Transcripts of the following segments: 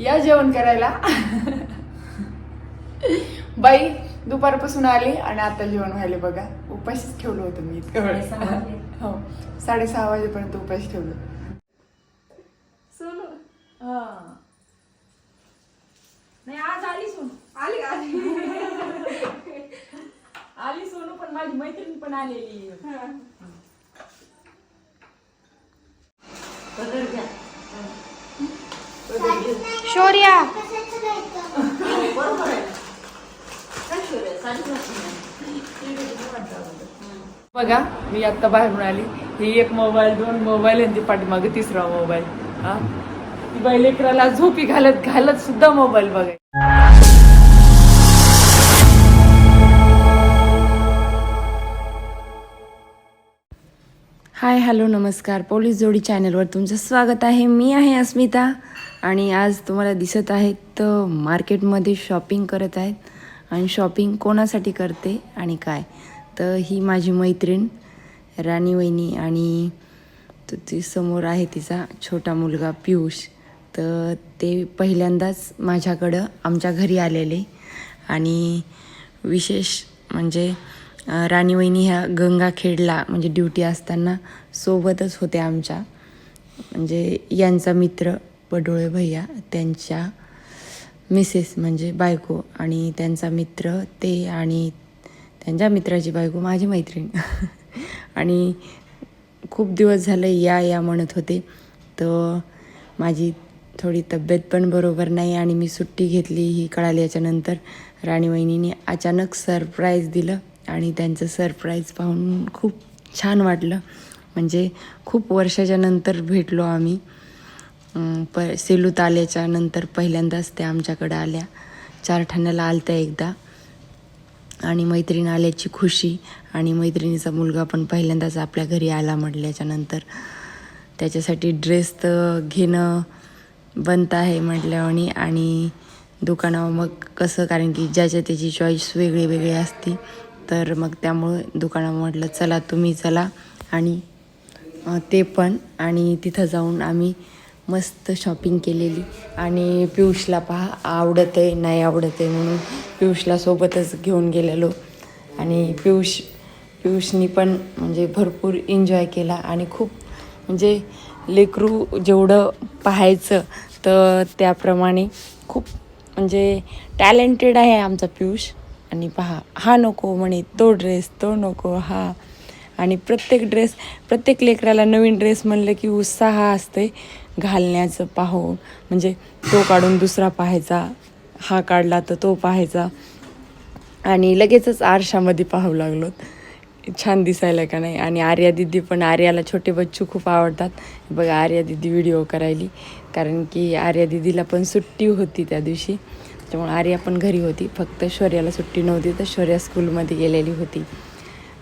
या जेवण करायला. बाई दुपारपासून आले आणि आता जेवण व्हायले बघा. उपाशीच ठेवलं होतं मी इतकं वेळ. साडेसहा वाजले. हो साडेसहा वाजेपर्यंत उपाशी ठेवलं. सोनू. हा. नाही आज आली सोनू. आली आली. आली सोनू पण माझी मैत्रीण पण आलेली शौर्या. बघा मी आता बाहेरून आली ही एक मोबाईल दोन मोबाईल आणि ती पाठीमागे तिसरा मोबाईल. हा? ती बाई लेकराला झोपी घालत घालत सुद्धा मोबाईल बघाय हाय हॅलो नमस्कार. पोलीस जोडी चॅनलवर तुमचं स्वागत आहे. मी आहे अस्मिता. आणि आज तुम्हाला दिसत आहेत तर मार्केटमध्ये शॉपिंग करत आहेत. आणि शॉपिंग कोणासाठी करते आणि काय? तर ही माझी मैत्रीण राणी वहिनी आणि तो ती समोर आहे तिचा छोटा मुलगा पियुष. तर ते पहिल्यांदाच माझ्याकडं आमच्या घरी आलेले. आणि विशेष म्हणजे राणी वहिनी ह्या गंगाखेडला म्हणजे ड्युटी असताना सोबतच होते आमच्या. म्हणजे यांचा मित्र पडोळे भैया त्यांच्या मिसेस म्हणजे बायको आणि त्यांचा मित्र ते आणि त्यांच्या मित्राची बायको माझी मैत्रीण. आणि खूप दिवस झाले या या म्हणत होते. तर माझी थोडी तब्येत पण बरोबर नाही आणि मी सुट्टी घेतली ही कळाली याच्यानंतर राणी वहिनीने अचानक सरप्राईज दिलं आणि त्यांचं सरप्राईज पाहून खूप छान वाटलं. म्हणजे खूप वर्षाच्या नंतर भेटलो आम्ही. प सेलूत आल्याच्यानंतर पहिल्यांदाच त्या आमच्याकडं आल्या. चार ठाण्याला आलत्या एकदा. आणि मैत्रीण आल्याची खुशी आणि मैत्रिणीचा मुलगा पण पहिल्यांदाच आपल्या घरी आला म्हटल्याच्यानंतर त्याच्यासाठी ड्रेस तर घेणं बनत आहे म्हटल्यावानी आणि दुकानावर मग कसं कारण की ज्याच्या त्याची चॉईस वेगळी वेगळी असती तर मग त्यामुळे दुकानावर म्हटलं चला तुम्ही चला. आणि ते पण. आणि तिथं जाऊन आम्ही मस्त शॉपिंग केलेली. आणि पियुषला पहा आवडत आहे नाही आवडत आहे म्हणून पियुषला सोबतच घेऊन गेलेलो. आणि पियुष पियुषनी पण म्हणजे भरपूर एन्जॉय केला. आणि खूप म्हणजे लेकरू जेवढं पाहायचं तर त्याप्रमाणे खूप म्हणजे टॅलेंटेड आहे आमचा पियुष. आणि पहा हा नको म्हणे तो ड्रेस तो नको हा. आणि प्रत्येक ड्रेस प्रत्येक लेकराला नवीन ड्रेस म्हणलं की उत्साह असते घालण्याचं पाहू. म्हणजे तो काढून दुसरा पाहायचा हा काढला तर तो पाहायचा. आणि लगेचच आरशामध्ये पाहू लागलो. छान दिसायला का नाही? आणि आर्या दिदी पण आर्याला छोटे बच्चू खूप आवडतात. बघा आर्या दिदी व्हिडिओ करायली. कारण की आर्या दिदीला पण सुट्टी होती त्या दिवशी. त्यामुळे आर्या पण घरी होती. फक्त शौर्याला सुट्टी नव्हती तर शौर्या स्कूलमध्ये गेलेली होती.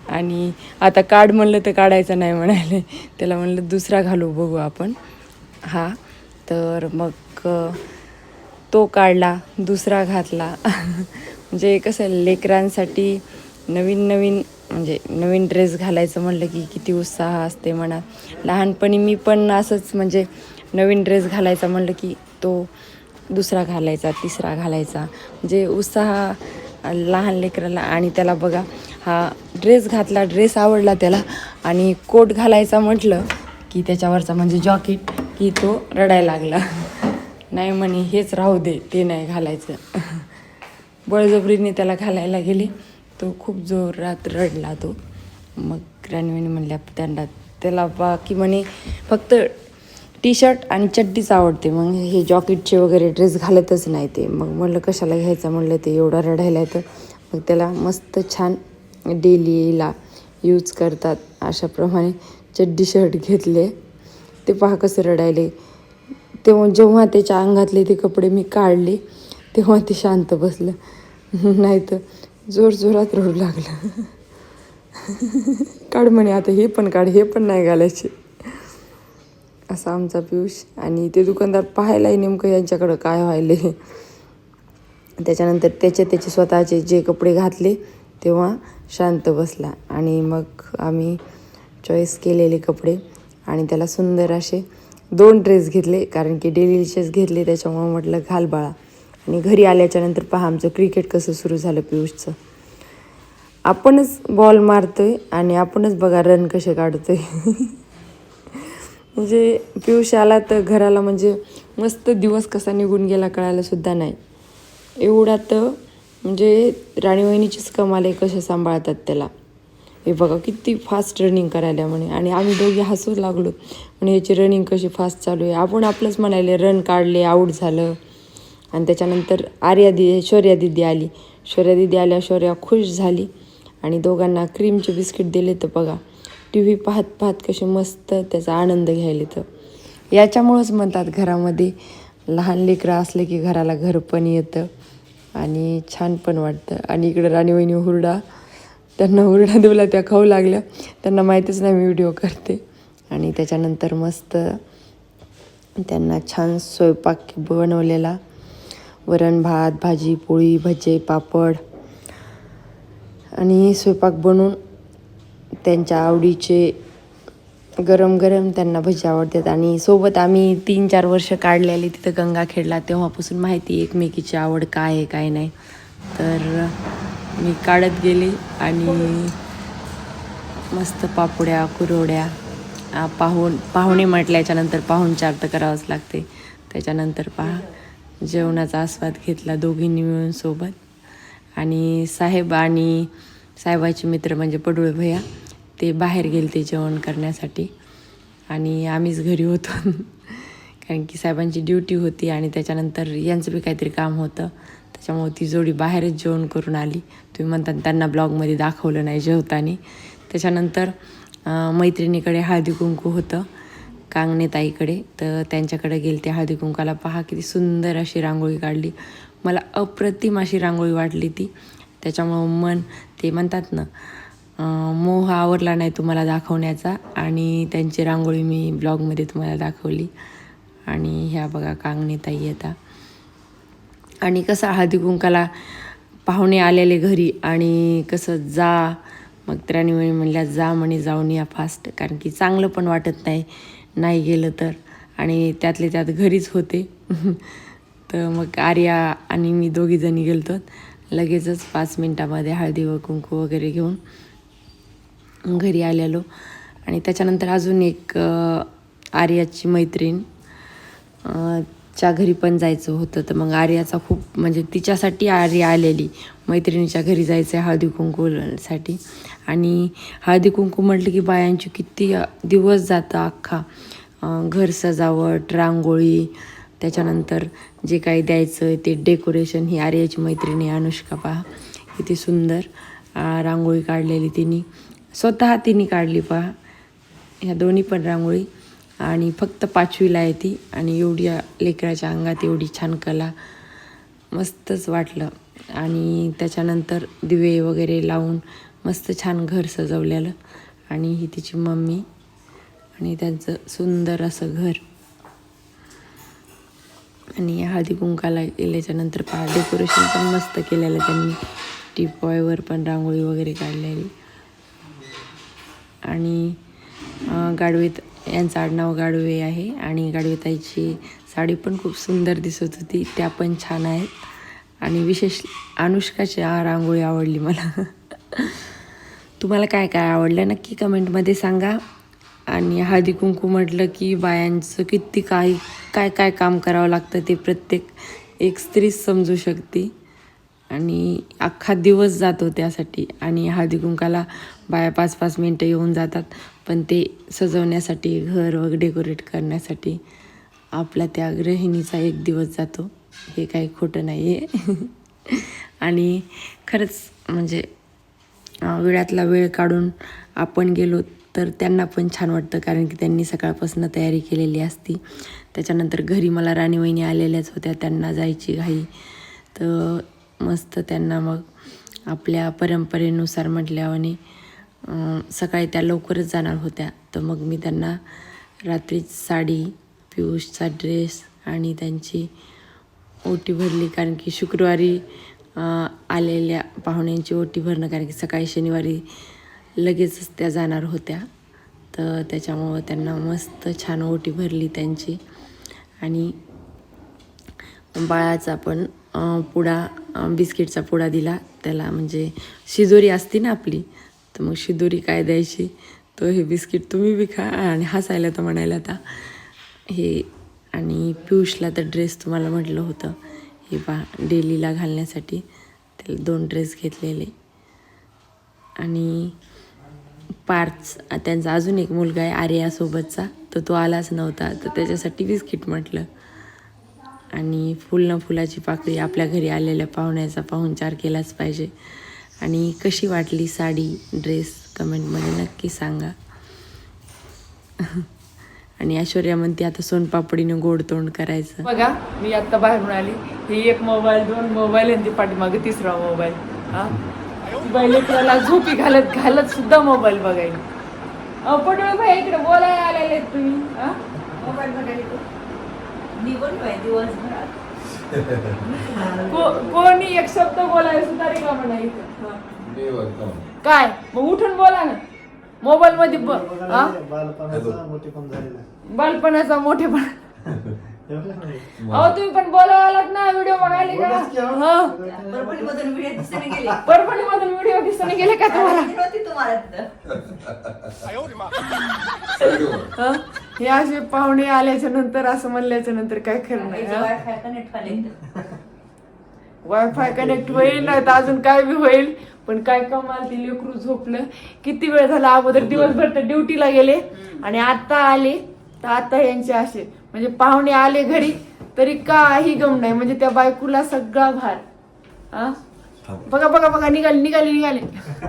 आणि आता काढ म्हणलं तर काढायचं नाही म्हणाले. त्याला म्हणलं दुसरा घालू बघू आपण. हा तर मग तो काढला दुसरा घातला. म्हणजे कसं लेकरांसाठी नवीन नवीन म्हणजे नवीन ड्रेस घालायचं म्हणलं की किती उत्साह असते म्हणा. लहानपणी मी पण असंच म्हणजे नवीन ड्रेस घालायचा म्हणलं की तो दुसरा घालायचा तिसरा घालायचा. म्हणजे उत्साह लहान लेकराला आणि त्याला बघा हा ड्रेस घातला ड्रेस आवडला त्याला आणि कोट घालायचा म्हटलं की त्याच्यावरचा म्हणजे जॉकेट की तो रडायला लागला. नाही म्हणे हेच राहू दे ते नाही घालायचं. बळजबरीने त्याला घालायला गेले. तो खूप जोरात रडला तो. मग राणीवाणी म्हणल्या त्यांना त्याला बाकी म्हणे फक्त टी शर्ट आणि चड्डीच आवडते. मग हे जॉकेटचे वगैरे ड्रेस घालतच नाही ते. मग म्हणलं कशाला घ्यायचं? म्हणलं ते एवढा रडायला येतं. मग त्याला मस्त छान डेलीला यूज करतात अशाप्रमाणे चड्डी शर्ट घेतले. ते पहा कसं रडायले. तेव्हा जेव्हा त्याच्या अंगातले ते कपडे मी काढले तेव्हा ते शांत बसलं. नाही तर जोर जोरात रडू लागलं. काढ म्हणे आता हे पण काढ हे पण नाही घालायचे. असा आमचा पियुष आणि ते दुकानदार पाहायलाही नेमकं यांच्याकडं काय व्हायले. त्याच्यानंतर त्याचे त्याचे स्वतःचे जे कपडे घातले तेव्हा शांत बसला. आणि मग आम्ही चॉईस केलेले कपडे. आणि त्याला सुंदर असे दोन ड्रेस घेतले कारण की डेली घेतले त्याच्यामुळे म्हटलं घाल बाळा. आणि घरी आल्याच्यानंतर पहा आमचं क्रिकेट कसं सुरू झालं पियुषचं. आपणच बॉल मारतोय आणि आपणच बघा रन कसे काढतोय. म्हणजे पियुष आला तर घराला म्हणजे मस्त दिवस कसा निघून गेला कळायला सुद्धा नाही. एवढा तर म्हणजे राणीवहिनीचीच कमाल आहे कसे सांभाळतात त्याला. हे बघा किती फास्ट रनिंग करायला म्हणे. आणि आम्ही दोघे हसू लागलो. म्हणे याची रनिंग कशी फास्ट चालू आहे? आपण आपलंच म्हणायले रन काढले आऊट झालं. आणि त्याच्यानंतर आर्या दि शौर्या दिदी आली. शौर्या दिदी आल्या शौर्या खुश झाली. आणि दोघांना क्रीमचे बिस्किट दिले तर बघा टी व्ही पाहत पाहत कसे मस्त त्याचा आनंद घ्यायला तर याच्यामुळंच म्हणतात घरामध्ये लहान लेकरं असले की घराला घर पण येतं आणि छान पण वाटतं. आणि इकडं राणी वहिनी हुरडा त्यांना हुरडा देवला त्या खाऊ लागल्या. त्यांना माहितीच नाही मी व्हिडिओ करते. आणि त्याच्यानंतर मस्त त्यांना छान स्वयंपाक बनवलेला. वरण भात भाजी पोळी भजे पापड. आणि स्वयंपाक बनवून त्यांच्या आवडीचे गरम गरम त्यांना भजी आवडतात. आणि सोबत आम्ही तीन चार वर्ष काढलेली तिथं गंगाखेडला तेव्हापासून माहिती एकमेकीची आवड काय आहे काय नाही. तर मी काढत गेले आणि मस्त पापुड्या कुरवड्या पाहून पाहुणे म्हटल्याच्यानंतर पाहुणचार तर करावंच लागते. त्याच्यानंतर पहा जेवणाचा आस्वाद घेतला दोघींनी मिळून सोबत. आणि साहेब आणि साहेबाचे मित्र म्हणजे पडूळ भैया ते बाहेर गेले ते जेवण करण्यासाठी. आणि आम्हीच घरी होतो. कारण की साहेबांची ड्युटी होती आणि त्याच्यानंतर यांचं बी काहीतरी काम होतं. त्याच्यामुळे ती जोडी बाहेरच जेवण करून आली. तुम्ही म्हणता त्यांना ब्लॉगमध्ये दाखवलं नाही जेवताना. त्याच्यानंतर मैत्रिणीकडे हळदी कुंकू होतं कांगणेताईकडे. तर त्यांच्याकडे गेले ते हळदी कुंकाला पहा किती सुंदर अशी रांगोळी काढली. मला अप्रतिम अशी रांगोळी वाटली ती. त्याच्यामुळं मन ते म्हणतात ना मोह आवरला नाही तुम्हाला दाखवण्याचा. आणि त्यांची रांगोळी मी ब्लॉगमध्ये तुम्हाला दाखवली. आणि ह्या बघा कांगणेताई येतात आणि कसं हळदी कुंकाला पाहुणे आलेले घरी आणि कसं जा मग त्याने म्हणे म्हणल्या जा म्हणे जाऊन या फास्ट कारण की चांगलं पण वाटत नाही नाही गेलं तर. आणि त्यातले त्यात घरीच होते. तर मग आर्या आणि मी दोघीजणी गेलतो. लगेचच पाच मिनटामध्ये हळदी व कुंकू वगैरे घेऊन घरी आलेलो. आणि त्याच्यानंतर अजून एक आर्याची मैत्रीण. च्या घरी पण जायचं होतं. तर मग आर्याचा खूप म्हणजे तिच्यासाठी आर्या आलेली. मैत्रिणीच्या घरी जायचं आहे हळदी कुंकूसाठी. आणि हळदी कुंकू म्हटलं की बायांची किती दिवस जातं अख्खा. घर सजावट रांगोळी त्याच्यानंतर जे काही द्यायचं आहे ते डेकोरेशन ही आर्याची मैत्रिणी अनुष्का पहा किती सुंदर. रांगोळी काढलेली तिने. स्वतः तिने काढली पहा. ह्या दोन्ही पण रांगोळी. आणि फक्त पाचवीला आहे ती आणि एवढी लेकराच्या अंगात एवढी छान कला. मस्तच वाटलं. आणि त्याच्यानंतर दिवे वगैरे लावून मस्त छान घर सजवलेलं. आणि ही तिची मम्मी आणि त्यांचं सुंदर असं घर. आणि हळदी कुंकाला गेल्याच्यानंतर पहा डेकोरेशन पण मस्त केलेलं त्यांनी. टीपॉयवर पण रांगोळी वगैरे काढलेली. आणि गाडवेत यांचं आडनाव गाडवे आहे आणि गाडवेताईची साडी पण खूप सुंदर दिसत होती. त्या पण छान आहेत. आणि विशेष अनुष्काची रांगोळी आवडली मला. तुम्हाला काय काय आवडलं नक्की कमेंटमध्ये सांगा. आणि हळदी कुंकू म्हटलं की बायांचं किती काही काय काय काम करावं लागतं ते प्रत्येक एक स्त्रीच समजू शकते. आणि अख्खा दिवस जातो त्यासाठी. आणि हळदी कुंकाला बाया पाच पाच मिनटं येऊन जातात. पण ते सजवण्यासाठी घर वगैरे डेकोरेट करण्यासाठी आपला त्या गृहिणीचा एक दिवस जातो. हे काही खोटं नाही आहे आणि खरंच म्हणजे वेळातला वेळ काढून आपण गेलो तर त्यांना पण छान वाटतं. कारण की त्यांनी सकाळपासून तयारी केलेली असती. त्याच्यानंतर घरी मला राणीवहिनी आलेल्याच होत्या. त्यांना जायची घाई. तर मस्त त्यांना मग आपल्या परंपरेनुसार म्हटल्यावाने सकाळी त्या लवकरच जाणार होत्या. तर मग मी त्यांना रात्री साडी पियुषचा ड्रेस आणि त्यांची ओटी भरली. कारण की शुक्रवारी आलेल्या पाहुण्यांची ओटी भरणं कारण की सकाळी शनिवारी लगेचच त्या जाणार होत्या. तर त्याच्यामुळं त्यांना मस्त छान ओटी भरली त्यांची. आणि बाळाचा पण पुडा बिस्किटचा पुडा दिला. त्याला म्हणजे शिजोरी असते ना आपली तर मग शिदोरी काय द्यायची? तो हे बिस्किट तुम्ही बी खा. आणि हसायला तर म्हणायला आता हे आणि पियुषला तर ड्रेस तुम्हाला म्हटलं होतं. हे बा डेलीला घालण्यासाठी त्याला दोन ड्रेस घेतलेले. आणि पार्च त्यांचा अजून एक मुलगा आहे आर्यासोबतचा तर तो आलाच नव्हता. तर त्याच्यासाठी बिस्किट म्हटलं. आणि फुल ना फुलाची पाकळी आपल्या घरी आलेल्या पाहुण्याचा पाहुणचार केलाच पाहिजे. आणि कशी वाटली साडी ड्रेस कमेंटमध्ये नक्की सांगा. आणि ऐश्वर्या म्हणते आता सोनपापडीनं गोड तोंड करायचं. बघा मी आता बाहेरून आली हे एक मोबाईल दोन मोबाईल आणि ते पाठीमागे तिसरा मोबाईल हा? ती बाई लेकराला झोपी घालत घालत सुद्धा मोबाईल बघायला. पटोळे भाई इकडे बोलायला आलेले तुम्ही हा? मोबाईल बघायला को- कोणी एक शब्द बोलायला सुद्धा रिकामा नाही इथं. हा. काय मग उठून बोला ना मोबाईल मध्ये ब- हा? बालपणाचा मोठेपण झालेला बालपणाचा मोठेपण एवढं नाही. अहो तुम्ही पण बोलायला आलात ना व्हिडिओ बघायला बोलच की. हा परभणीमधून व्हिडिओ दिसताना गेले परभणी मधून व्हिडिओ दिसताना गेले का तुम्हाला होती तुम्हाला तिथं हं? हे असे पाहुणे आल्याच्यानंतर असं म्हणल्याच्या नंतर काय खरं नाही हं? वायफाय कनेक्ट झाले वायफाय कनेक्ट होईल नाही तर अजून काय बी होईल. पण काय कमाल ती लेकरू झोपलं. किती वेळ झाला अगोदर दिवसभर तर ड्युटीला गेले आणि आता आले. तर आता यांचे असे म्हणजे पाहुणे आले घरी तरी काही गम नाही. म्हणजे त्या बायकोला सगळा भार. हा? बघा बघा बघा निघाले निघाले निघाले.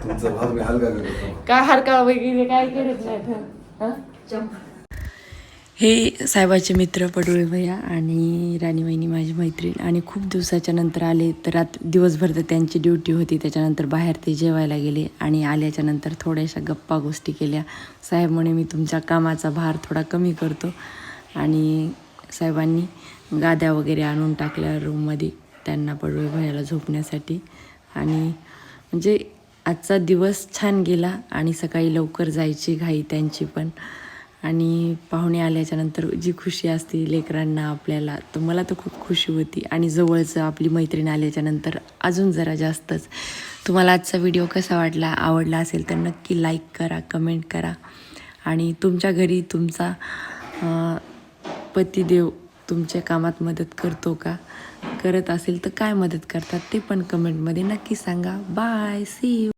तुमचा भाग मी हलका करतो. काय हरकाळ वगैरे काय करत नाहीत हे साहेबाचे मित्र पडोळे भैया आणि राणी वहिनी माझी मैत्रीण. आणि खूप दिवसाच्या नंतर आले तर रात दिवसभर तर त्यांची ड्युटी होती. त्याच्यानंतर बाहेर ते जेवायला गेले आणि आल्याच्यानंतर थोड्याशा गप्पा गोष्टी केल्या. साहेब म्हणे मी तुमच्या कामाचा भार थोडा कमी करतो. आणि साहेबांनी गाद्या वगैरे आणून टाकल्या रूममध्ये त्यांना पडोळे भैयाला झोपण्यासाठी. आणि म्हणजे आजचा दिवस छान गेला आणि सकाळी लवकर जायची घाई त्यांची पण. आणि पाहुणे आल्याच्यानंतर जी खुशी असते लेकरांना आपल्याला तर मला तर खूप खुशी होती. आणि जवळचं आपली मैत्रीण आल्याच्यानंतर अजून जरा जास्तच. तुम्हाला आजचा व्हिडिओ कसा वाटला आवडला असेल तर नक्की लाईक करा कमेंट करा. आणि तुमच्या घरी तुमचा पतीदेव पतिदेव तुमच्या कामात मदत करतो का? करत असेल तर काय मदत करतात ते पण कमेंटमध्ये नक्की सांगा. Bye C you